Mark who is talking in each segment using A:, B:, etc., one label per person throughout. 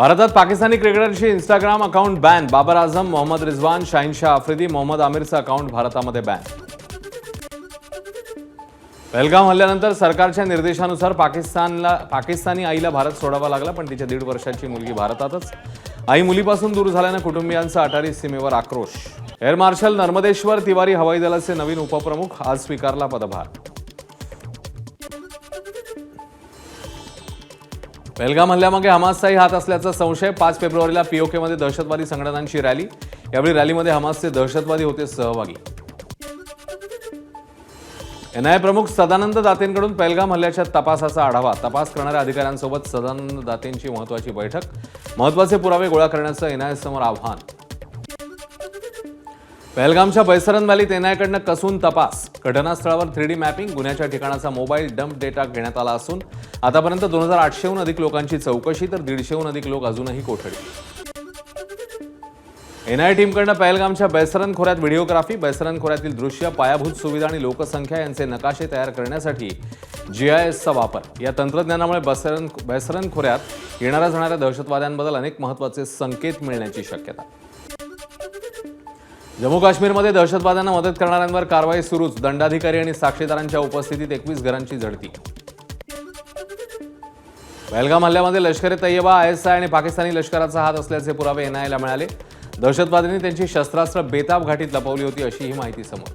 A: भारतात Pakistani क्रिकेटरशी Instagram account ban Babar Azam Mohammad Rizwan Shaheenshah Afridi Mohammad आमिरचं account भारतामध्ये ban Pahalgam हल्ल्यानंतर सरकारच्या निर्देशानुसार पाकिस्तानला पाकिस्तानी आईला भारत सोडावा लागला पण तिच्या दीड वर्षाची मुलगी भारतातच. आई मुलीपासून दूर झाल्यानं कुटुंबियांचा अटारी सीमेवर आक्रोश. एअर मार्शल नर्मदेश्वर तिवारी हवाई दलाचे नवीन उपप्रमुख आज स्वीकारला पदभार. पेहलगाम हल्ल्यामागे हमासचाही हात असल्याचा संशय पाच फेब्रुवारीला पीओकेमध्ये दहशतवादी संघटनांची रॅली. यावेळी रॅलीमध्ये हमासचे दहशतवादी होते सहभागी. एनआयए प्रमुख सदानंद दातेंकडून पहलगाम हल्ल्याच्या तपासाचा आढावा. तपास करणाऱ्या अधिकाऱ्यांसोबत सदानंद दातेंची महत्वाची बैठक. महत्त्वाचे पुरावे गोळा करण्याचं एनआयए समोर आव्हान. पहलगामच्या बैसरन व्हॅलीत एनआयकडनं कसून तपास. घटनास्थळावर थ्री डी मॅपिंग गुन्ह्याच्या ठिकाणाचा मोबाईल डंप डेटा घेण्यात आला असून आतापर्यंत दोन हजार आठशेहून अधिक लोकांची चौकशी तर दीडशेहून अधिक लोक अजूनही कोठडी. एनआय टीमकडनं पहलगामच्या बैसरन खोऱ्यात व्हिडिओग्राफी बैसरन खोऱ्यातील दृश्य पायाभूत सुविधा आणि लोकसंख्या यांचे नकाशे तयार करण्यासाठी जीआयएसचा वापर. या तंत्रज्ञानामुळे बैसरन बैसरन खोऱ्यात येणाऱ्या जाणाऱ्या दहशतवाद्यांबद्दल अनेक महत्त्वाचे संकेत मिळण्याची शक्यता. जम्मू काश्मीरमध्ये दहशतवाद्यांना मदत करणाऱ्यांवर कारवाई सुरूच. दंडाधिकारी आणि साक्षीदारांच्या उपस्थितीत एकवीस घरांची झडती. पहलगाम हल्ल्यामध्ये Lashkar e Taiba I S I आणि पाकिस्तानी लष्कराचा हात असल्याचे पुरावे एनआयला मिळाले. दहशतवाद्यांनी त्यांची शस्त्रास्त्र बेताब घाटीत लपवली होती अशी ही माहिती समोर.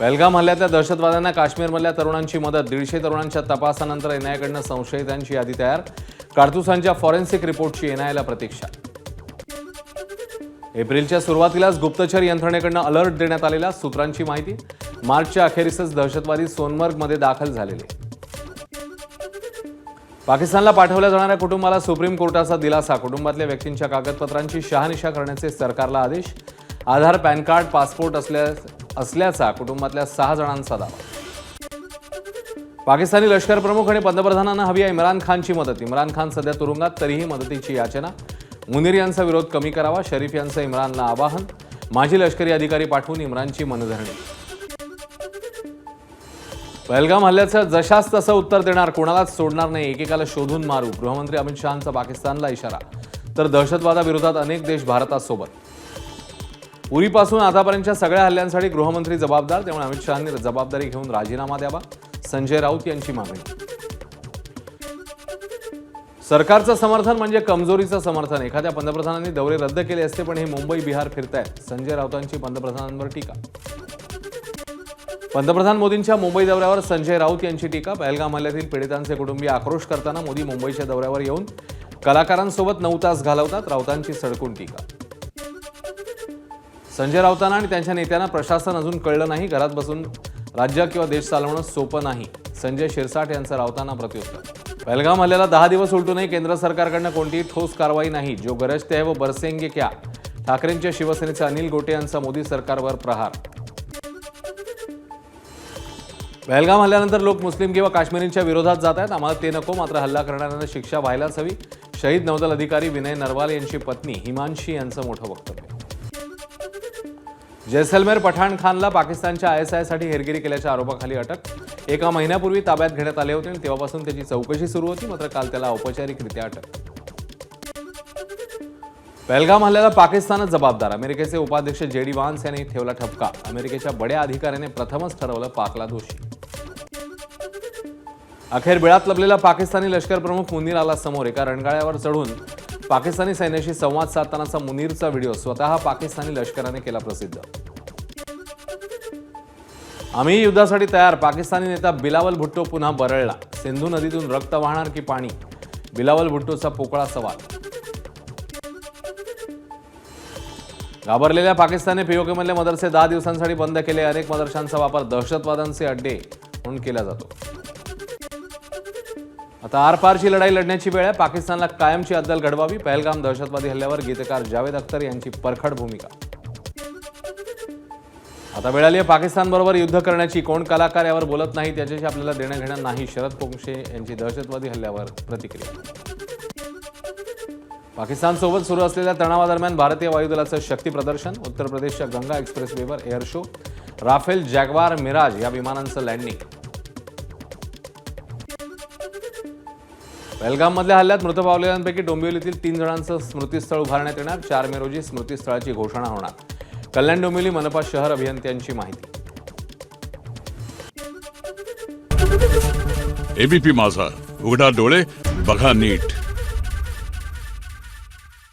A: पहलगाम हल्ल्यातल्या दहशतवाद्यांना काश्मीरमधल्या तरुणांची मदत दीडशे तरुणांच्या तपासानंतर एनआयकडनं संशयितांची यादी तयार काडतुसांच्या फॉरेन्सिक रिपोर्टची एनआयला प्रतीक्षा. एप्रिलच्या सुरुवातीलाच गुप्तचर यंत्रणेकडनं अलर्ट देण्यात आलेल्या सूत्रांची माहिती मार्चच्या अखेरीसच दहशतवादी सोनमर्गमध्ये दाखल झालेले. पाकिस्तानला पाठवल्या जाणाऱ्या कुटुंबाला सुप्रीम कोर्टाचा दिलासा. कुटुंबातल्या व्यक्तींच्या कागदपत्रांची शहानिशा करण्याचे सरकारला आदेश. आधार पॅन कार्ड पासपोर्ट असल्या असल्याचा कुटुंबातल्या सहा जणांचा दावा. पाकिस्तानी लष्कर प्रमुख आणि पंतप्रधानांना हवी आहे इम्रान खानची मदत. इम्रान खान सध्या तुरुंगात तरीही मदतीची याचना. मुनीर यांचा विरोध कमी करावा शरीफ यांचं इम्रानला आवाहन. माजी लष्करी अधिकारी पाठवून इम्रानची मनधरणी. पहलगाम हल्ल्याचं जशास तसं उत्तर देणार कोणालाच सोडणार नाही. एकेकाला शोधून मारू. गृहमंत्री अमित शहांचा पाकिस्तानला इशारा. तर दहशतवादाविरोधात अनेक देश भारतासोबत उरीपासून आतापर्यंतच्या सगळ्या हल्ल्यांसाठी गृहमंत्री जबाबदार. त्यामुळे अमित शहांनी जबाबदारी घेऊन राजीनामा द्यावा. संजय राऊत यांची मागणी. सरकारचं समर्थन म्हणजे कमजोरीचं समर्थन. एखाद्या पंतप्रधानांनी दौरे रद्द केले असते पण हे मुंबई बिहार फिरतायत. संजय राऊतांची पंतप्रधानांवर टीका. पंतप्रधान मोदींच्या मुंबई दौऱ्यावर संजय राऊत यांची टीका पहलगाम हल्ल्यातील पीडितांचे कुटुंबीय आक्रोश करताना मोदी मुंबईच्या दौऱ्यावर येऊन कलाकारांसोबत नऊ तास घालवतात राऊतांची सडकून टीका. संजय राऊतांना आणि त्यांच्या नेत्यांना प्रशासन अजून कळलं नाही घरात बसून राज्य किंवा देश चालवणं सोपं नाही संजय शिरसाट यांचं राऊतांना प्रत्युत्तर. पहलगाम हल्ल्याला दहा दिवस उलटूनही केंद्र सरकारकडनं कोणतीही ठोस कारवाई नाही जो गरजते आहे व बरसेंगे क्या? ठाकरेंच्या शिवसेनेचे अनिल गोटे यांचा मोदी सरकारवर प्रहार पहलगाम हल्ल्यानंतर लोक मुस्लिम किंवा काश्मीरींच्या विरोधात जात आहेत. आम्हाला ते नको मात्र हल्ला करणाऱ्यांना शिक्षा व्हायलाच हवी. शहीद नौदल अधिकारी विनय नरवाल यांची पत्नी हिमांशी यांचं मोठं वक्तव्य. जैसलमेर पठाण खानला पाकिस्तानच्या आय एस आयसाठी हेरगिरी केल्याच्या आरोपाखाली अटक. एका महिन्यापूर्वी ताब्यात घेण्यात आले होते आणि तेव्हापासून त्याची चौकशी सुरू होती मात्र काल त्याला औपचारिकरित्या अटक. पहलगाम हल्ल्याला पाकिस्तानच जबाबदार. अमेरिकेचे उपाध्यक्ष जे डी वान्स यांनी ठेवला ठपका. अमेरिकेच्या बड्या अधिकाऱ्याने प्रथमच ठरवलं पाकला दोषी. अखेर बिळात लपलेला पाकिस्तानी लष्कर प्रमुख मुनीर आला समोर. एका रणगाळ्यावर चढून पाकिस्तानी सैन्याशी संवाद साधतानाचा मुनीरचा व्हिडिओ स्वतः पाकिस्तानी लष्कराने केला प्रसिद्ध. आम्ही युद्धासाठी तयार. पाकिस्तानी नेता बिलावल भुट्टो पुन्हा बरळला. सिंधू नदीतून रक्त वाहणार की पाणी? बिलावल भुट्टोचा पोकळा सवाल. घाबरलेल्या पाकिस्तानने पीओकेमधले मदरसे दहा दिवसांसाठी बंद केले. अनेक मदरशांचा वापर दहशतवादांचे अड्डे म्हणून केला जातो. आता आरपारची लढाई लढण्याची वेळ आहे. पाकिस्तानला कायमची अद्दल घडवावी. पहलगाम दहशतवादी हल्ल्यावर गीतकार जावेद अख्तर यांची परखड भूमिका. आता वेळ आली आहे पाकिस्तानबरोबर युद्ध करण्याची. कोण कलाकार यावर बोलत नाही त्याच्याशी आपल्याला देणं घेणं नाही. शरद पोंक्षे यांची दहशतवादी हल्ल्यावर प्रतिक्रिया. पाकिस्तानसोबत सुरू असलेल्या तणावादरम्यान भारतीय वायुदलाचं शक्ती प्रदर्शन. उत्तर प्रदेशच्या Ganga एक्सप्रेसवेवर air show. Rafale Jaguar Mirage या विमानांचं लँडिंग. पहलगाममधल्या हल्ल्यात मृत पावलेल्यांपैकी डोंबिवलीतील तीन जणांचं स्मृतीस्थळ उभारण्यात येणार. चार मे रोजी स्मृतीस्थळाची घोषणा होणार. कल्याण डोंबिवली मनपा शहर अभियंत्यांची माहिती.
B: एबीपी माझा. उघडा डोळे बघा नीट.